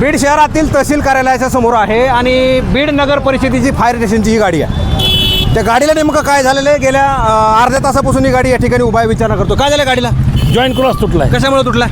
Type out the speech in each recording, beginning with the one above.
बीड शहरातील तहसील कार्यालयाच्या समोर आहे आणि बीड नगर परिषदेची फायर स्टेशनची ही गाडी आहे. त्या गाडीला नेमकं काय झालेलं आहे? गेल्या अर्ध्या तासापासून ही गाडी या ठिकाणी उभा विचारणा करतो. काय झालं गाडीला? जॉईंट क्रॉस तुटलाय. कशामुळे तुटला?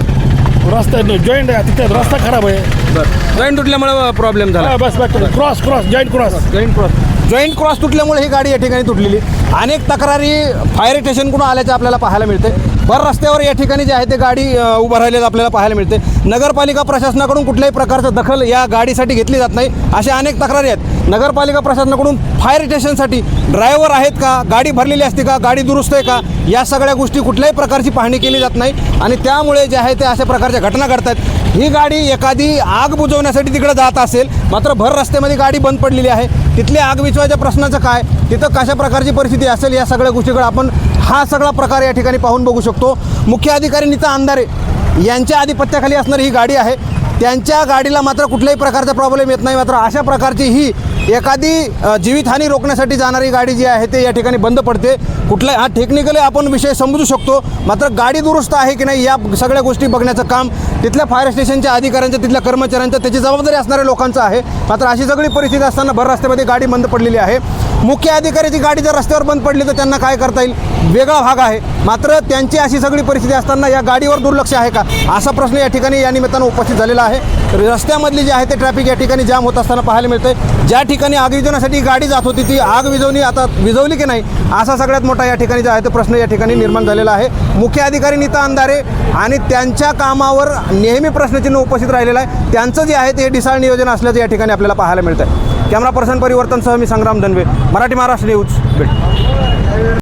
रस्ता जॉईंट आहे. तिथे रस्ता खराब आहे. बरं. जॉईंट तुटल्यामुळे प्रॉब्लेम झाला. बस बस cross cross joint cross joint cross joint cross तुटल्यामुळे ही गाडी या ठिकाणी तुटलेली. अनेक तक्रारी फायर स्टेशनकडून आल्याच्या आपल्याला पाहायला मिळते. भर रस्त्यावर या ठिकाणी जे आहे ते गाडी उभं राहिलेलं आपल्याला पाहायला मिळते. नगरपालिका प्रशासनाकडून कुठल्याही प्रकारचं दखल या गाडीसाठी घेतली जात नाही अशा अनेक तक्रारी आहेत. नगरपालिका प्रशासनाकडून फायर स्टेशनसाठी ड्रायव्हर आहेत का गाडी भरलेली असते का गाडी दुरुस्त आहे का या सगळ्या गोष्टी कुठल्याही प्रकारची पाहणी केली जात नाही. आणि त्यामुळे जे आहे ते अशा प्रकारच्या घटना घडतात ही गाडी एखादी आग बुजवण्यासाठी तिकडे जात असेल मात्र भर रस्त्यामध्ये गाडी बंद पडलेली आहे. तिथले आग विचवायच्या प्रश्नाचं काय? तिथं कशा प्रकारची परिस्थिती असेल? या सगळ्या गोष्टीकडे आपण हा सगळा प्रकार या ठिकाणी पाहून बघू शकतो. मुख्य अधिकारी नीता अंधारे. यांच्या आधिपत्याखाली असणारी ही गाडी आहे. त्यांच्या गाडीला मात्र कुठल्याही प्रकारचा प्रॉब्लेम येत नाही. मात्र अशा प्रकारची ही एखादी जीवितहानी रोखण्यासाठी जाणारी गाडी जी आहे ते या ठिकाणी बंद पडते. कुठला हा टेक्निकली आपण विषय समजू शकतो. मात्र गाडी दुरुस्त आहे की नाही या सगळ्या गोष्टी बघण्याचं काम तिथल्या फायर स्टेशनच्या अधिकाऱ्यांचं तिथल्या कर्मचाऱ्यांचं त्याची जबाबदारी असणाऱ्या लोकांचं आहे. मात्र अशी सगळी परिस्थिती असताना भर रस्त्यामध्ये गाडी बंद पडलेली आहे. मुख्य अधिकाऱ्याची गाडी जर रस्त्यावर बंद पडली तर त्यांना काय करता येईल? वेगळा भाग आहे. मात्र त्यांची अशी सगळी परिस्थिती असताना या गाडीवर दुर्लक्ष आहे का? असा प्रश्न या ठिकाणी या निमित्तानं उपस्थित झालेला आहे. रस्त्यामधली जी आहे ते ट्रॅफिक या ठिकाणी जाम होत असताना पाहायला मिळतंय. ज्या ठिकाणी आग विझवण्यासाठी गाडी जात होती ती आग विझवणी आता विझवली की नाही असा सगळ्यात मोठा या ठिकाणी जो आहे तो प्रश्न या ठिकाणी निर्माण झालेला आहे. मुख्य अधिकारी नीता अंधारे आणि त्यांच्या कामावर नेहमी प्रश्नचिन्ह उपस्थित राहिलेलं आहे. त्यांचं जे आहे ते डिसाळ नियोजन असल्याचं या ठिकाणी आपल्याला पाहायला मिळतं आहे कॅमेरा पर्सन परिवर्तनसह मी संग्राम दनवे मराठी महाराष्ट्र न्यूज भेट